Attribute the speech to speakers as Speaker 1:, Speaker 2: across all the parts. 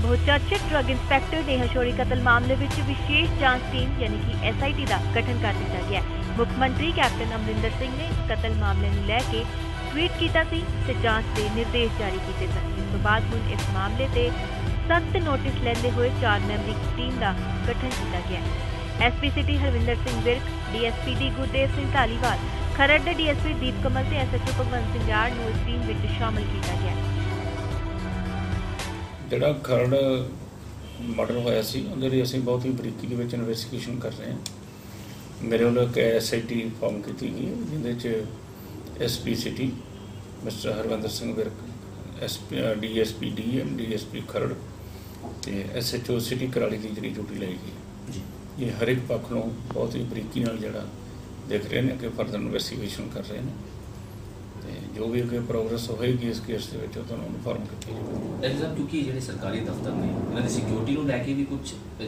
Speaker 1: ਬਹੁਚਰਚਿਤ drug inspector Neha ਕਤਲ ਮਾਮਲੇ ਵਿੱਚ ਵਿਸ਼ੇਸ਼ ਜਾਂਚ ਟੀਮ ਯਾਨੀ ਕਿ ਐਸਆਈਟੀ ਦਾ ਗਠਨ ਕਰ ਦਿੱਤਾ ਗਿਆ ਮੁੱਖ ਮੰਤਰੀ ਕੈਪਟਨ ਅਮਰਿੰਦਰ ਸਿੰਘ ਨੇ ਇਸ ਕਤਲ ਮਾਮਲੇ ਨੂੰ ਲੈ ਕੇ ਟਵੀਟ ਕੀਤਾ ਸੀ ਤੇ ਜਾਂਚ ਦੇ ਨਿਰਦੇਸ਼ ਜਾਰੀ ਕੀਤੇ ਸਨ। ਇਸ ਤੋਂ ਬਾਅਦ ਹੁਣ ਇਸ ਮਾਮਲੇ ਤੇ ਸਖਤ ਨੋਟਿਸ ਲੈਂਦੇ ਹੋਏ ਚਾਰ ਮੈਂਬਰੀ ਟੀਮ ਦਾ ਗਠਨ ਕੀਤਾ ਗਿਆ SP city Harvinder Singh Virk DSP D Gurdev Singh Dhaliwal Kharar ਦੇ ਡੀਐਸਪੀ ਦੀਪ ਕਮਲ ਤੇ ਐਸਐਚਓ ਭਗਵੰਤ ਸਿੰਘ ਯਾਰ ਨੂੰ ਇਸ ਟੀਮ ਵਿੱਚ ਸ਼ਾਮਲ ਕੀਤਾ ਗਿਆ
Speaker 2: ਜਿਹੜਾ ਖਰੜ ਮਰਡਰ ਹੋਇਆ ਸੀ ਉਹਦੇ ਲਈ ਅਸੀਂ ਬਹੁਤ ਹੀ ਬਰੀਕੀ ਦੇ ਵਿੱਚ ਇਨਵੈਸਟੀਗੇਸ਼ਨ ਕਰ ਰਹੇ ਹਾਂ। ਮੇਰੇ ਵੱਲੋਂ ਇੱਕ ਐਸਆਈਟੀ ਫਾਰਮ ਕੀਤੀ ਗਈ ਜਿਹਦੇ ਚ SP city mister Harvinder Singh Virk SP DSP DM DSP Kharar ਤੇ ਐਸਐਚਓ ਸਿਟੀ ਕਰਾਲੀ ਦੀ ਜਿਹੜੀ ਡਿਊਟੀ ਲਈ ਗਈ।
Speaker 3: ਜੀ।
Speaker 2: ਇਹ ਹਰ ਇੱਕ ਪੱਖ ਨੂੰ ਬਹੁਤ ਹੀ ਬਰੀਕੀ ਨਾਲ ਜਿਹੜਾ ਦੇਖ ਰਹੇ ਨੇ ਕਿ ਫਰਦਰ ਇਨਵੈਸਟੀਗੇਸ਼ਨ ਕਰ ਰਹੇ ਨੇ। ਤੇ ਜੋ ਵੀ ਅੱਗੇ ਪ੍ਰੋਗਰੈਸ ਹੋਏਗੀ ਇਸ ਕੇਸ ਦੇ ਵਿੱਚ ਉਹ ਤੁਹਾਨੂੰ ਇਨਫੋਰਮ ਕੀਤੀ ਜਾਵੇਗੀ
Speaker 3: ਡਾਕਟਰ ਸਾਹਿਬ ਕਿਉਂਕਿ ਜਿਹੜੇ ਸਰਕਾਰੀ ਦਫ਼ਤਰ ਨੇ ਇਹਨਾਂ ਦੀ ਸਿਕਿਉਰਿਟੀ ਨੂੰ ਲੈ ਕੇ ਵੀ ਕੁਝ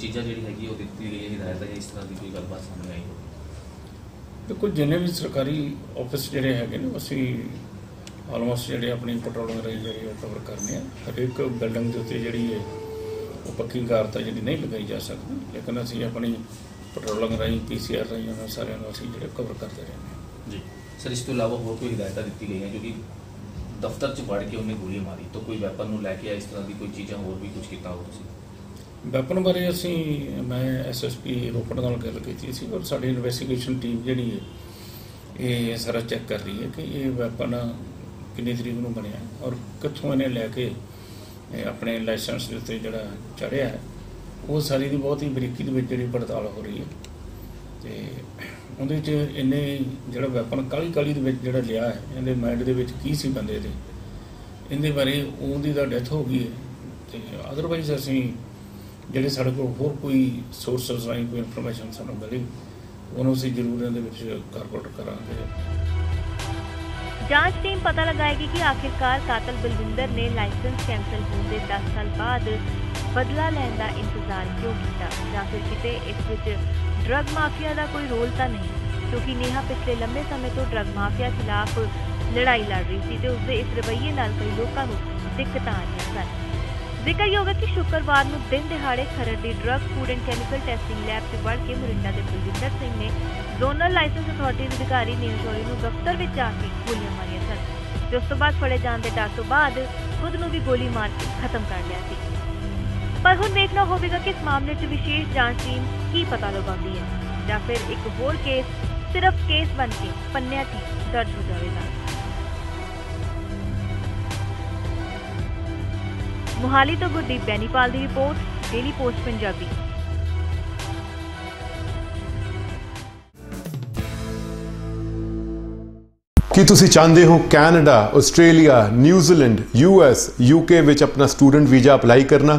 Speaker 3: ਚੀਜ਼ਾਂ ਜਿਹੜੀ ਹੈਗੀ ਉਹ ਦਿੱਤੀ ਗਈ ਹੈ ਹਦਾਇਤ ਜਾਂ ਇਸ ਤਰ੍ਹਾਂ ਦੀ ਕੋਈ ਗੱਲਬਾਤ ਸਾਹਮਣੇ ਆਈ
Speaker 2: ਦੇਖੋ ਜਿੰਨੇ ਵੀ ਸਰਕਾਰੀ ਆਫਿਸ ਜਿਹੜੇ ਹੈਗੇ ਨੇ ਅਸੀਂ ਆਲਮੋਸਟ ਜਿਹੜੇ ਆਪਣੀ ਪੈਟਰੋਲਿੰਗ ਰਹੀ ਜਿਹੜੀ ਉਹ ਕਵਰ ਕਰਨੇ ਆ। ਹਰੇਕ ਬਿਲਡਿੰਗ ਦੇ ਉੱਤੇ ਜਿਹੜੀ ਹੈ ਉਹ ਪੱਕੀ ਹੈ ਜਿਹੜੀ ਨਹੀਂ ਲਗਾਈ ਜਾ ਸਕਦੀ ਲੇਕਿਨ ਅਸੀਂ ਆਪਣੀ ਪੈਟਰੋਲਿੰਗ ਰਾਹੀਂ ਪੀਸੀਆਰ ਰਾਹੀਂ ਉਹਨਾਂ ਸਾਰਿਆਂ ਨੂੰ ਅਸੀਂ ਜਿਹੜੇ ਕਵਰ ਕਰਦੇ ਰਹਿੰਦੇ
Speaker 3: ਸਰ, ਇਸ ਤੋਂ ਇਲਾਵਾ ਹੋਰ ਕੋਈ ਹਦਾਇਤਾਂ ਦਿੱਤੀ ਗਈਆਂ ਕਿਉਂਕਿ ਦਫ਼ਤਰ 'ਚ ਵੜ ਕੇ ਉਹਨੇ ਗੋਲੀ ਮਾਰੀ ਤਾਂ ਕੋਈ ਵੈਪਨ ਨੂੰ ਲੈ ਕੇ ਇਸ ਤਰ੍ਹਾਂ ਦੀ ਕੋਈ ਚੀਜ਼ਾਂ ਹੋਰ ਵੀ ਕੁਝ ਕੀਤਾ ਹੋ ਤੁਸੀਂ?
Speaker 2: ਵੈਪਨ ਬਾਰੇ ਅਸੀਂ, ਮੈਂ ਐਸਐਸਪੀ ਰੋਪੜ ਨਾਲ ਗੱਲ ਕੀਤੀ ਸੀ ਔਰ ਸਾਡੀ ਇਨਵੈਸਟੀਗੇਸ਼ਨ ਟੀਮ ਜਿਹੜੀ ਹੈ, ਇਹ ਸਾਰਾ ਚੈੱਕ ਕਰ ਰਹੀ ਹੈ ਕਿ ਇਹ ਵੈਪਨ ਕਿੰਨੀ ਤਰੀਕ ਨੂੰ ਬਣਿਆ ਔਰ ਕਿੱਥੋਂ ਇਹਨੇ ਲੈ ਕੇ ਆਪਣੇ ਲਾਇਸੈਂਸ ਦੇ ਉੱਤੇ ਜਿਹੜਾ ਚੜਿਆ ਹੈ, ਉਹ ਸਾਰੀ ਦੀ ਬਹੁਤ ਹੀ ਬਰੀਕੀ ਦੇ ਵਿੱਚ ਜਿਹੜੀ ਪੜਤਾਲ ਹੋ ਰਹੀ ਹੈ। ਤੇ ਉਹਦੇ 'ਚ ਇਹਨੇ ਜਿਹੜਾ ਵੈਪਨ ਕਾਲੀ ਕਾਲੀ ਦੇ ਵਿੱਚ ਜਿਹੜਾ ਲਿਆ ਹੈ, ਇਹਦੇ ਮਾਈਂਡ ਦੇ ਵਿੱਚ ਕੀ ਸੀ ਬੰਦੇ ਦੇ? ਇਹਦੇ ਬਾਰੇ ਉਹਦੀ ਦਾ ਡੈਥ ਹੋ ਗਈ ਹੈ। ਤੇ ਅਦਰਵਾਈਜ਼ ਅਸੀਂ ਜਿਹੜੇ ਸਾਡੇ ਕੋਲ ਹੋਰ ਕੋਈ ਸੋਰਸਸ ਰਾਹੀਂ ਕੋਈ ਇਨਫੋਰਮੇਸ਼ਨ ਸਾਨੂੰ ਮਿਲੀ, ਉਹਨੂੰ ਅਸੀਂ ਜ਼ਰੂਰ ਇਹਦੇ ਵਿੱਚ ਕਾਰਪੋਰਟ ਕਰਾਂਗੇ।
Speaker 1: ਜਾਂਚ ਟੀਮ ਪਤਾ ਲਗਾਏਗੀ ਕਿ ਆਖਿਰਕਾਰ ਕਾਤਲ ਬਲਵਿੰਦਰ ਨੇ ਲਾਇਸੈਂਸ ਕੈਂਸਲ ਹੋਣ ਦੇ 10 ਸਾਲ ਬਾਅਦ ਬਦਲਾ ਲੈਣ ਦਾ ਇੰਤਜ਼ਾਰ ਕਿਉਂ ਕੀਤਾ, ਜਾਂ ਫਿਰ ਕਿਤੇ ਇਸ ਵਿੱਚ ਡਰੱਗ ਮਾਫੀਆ ਦਾ ਕੋਈ ਰੋਲ ਤਾਂ ਨਹੀਂ, ਕਿਉਂਕਿ ਨੇਹਾ ਪਿਛਲੇ ਲੰਬੇ ਸਮੇਂ ਤੋਂ ਡਰੱਗ ਮਾਫੀਆ ਖਿਲਾਫ ਲੜਾਈ ਲੜ ਰਹੀ ਸੀ ਤੇ ਉਸਦੇ ਇਸ ਰਵੱਈਏ ਨਾਲ ਕਈ ਲੋਕਾਂ ਨੂੰ ਦਿੱਕਤਾਂ ਆ ਰਹੀਆਂ ਸਨ ਜ਼ਿਕਰਯੋਗ ਹੈ ਕਿ ਸ਼ੁੱਕਰਵਾਰ ਨੂੰ ਦਿਨ ਦਿਹਾੜੇ ਖਰੜ ਦੀ drug food and chemical testing lab 'ਚ ਵੜ ਕੇ ਮੁਰਿੰਡਾ ਦੇ ਬਲਵਿੰਦਰ ਸਿੰਘ ਨੇ ਜ਼ੋਨਲ ਲਾਇਸੈਂਸ ਅਥਾਰਟੀ ਦੇ ਅਧਿਕਾਰੀ ਨੀਲ ਨੂੰ ਦਫ਼ਤਰ ਵਿੱਚ ਜਾ ਕੇ ਗੋਲੀਆਂ ਮਾਰੀਆਂ ਸਨ, ਤੇ ਉਸ ਤੋਂ ਬਾਅਦ ਫੜੇ ਜਾਣ ਦੇ ਡਰ ਤੋਂ ਬਾਅਦ ਖੁਦ ਨੂੰ ਵੀ ਗੋਲੀ ਮਾਰ ਕੇ ਖਤਮ ਕਰ ਲਿਆ ਸੀ। ਪਰ ਹੁਣ ਦੇਖਣਾ ਹੋਵੇਗਾ ਕਿ ਇਸ ਮਾਮਲੇ 'ਚ ਵਿਸ਼ੇਸ਼ ਜਾਂਚ ਟੀਮ ਕੀ ਪਤਾ ਲਗਾਉਂਦੀ ਹੈ ਜਾਂ ਫਿਰ ਇੱਕ ਹੋਰ ਕੇਸ ਸਿਰਫ ਕੇਸ ਬਣ ਕੇ ਪੰਨਿਆਂ 'ਤੇ ਦਰਜ ਹੋ ਜਾਵੇਗਾ। ਮੁਹਾਲੀ ਤੋਂ ਗੁਰਦੀਪ ਬੈਨੀਪਾਲ ਦੀ ਰਿਪੋਰਟ, ਡੇਲੀ ਪੋਸਟ ਪੰਜਾਬੀ।
Speaker 4: ਕੀ ਤੁਸੀਂ ਚਾਹੁੰਦੇ ਹੋ Canada, Australia, New Zealand US UK ਵਿੱਚ ਆਪਣਾ ਸਟੂਡੈਂਟ ਵੀਜ਼ਾ ਅਪਲਾਈ ਕਰਨਾ?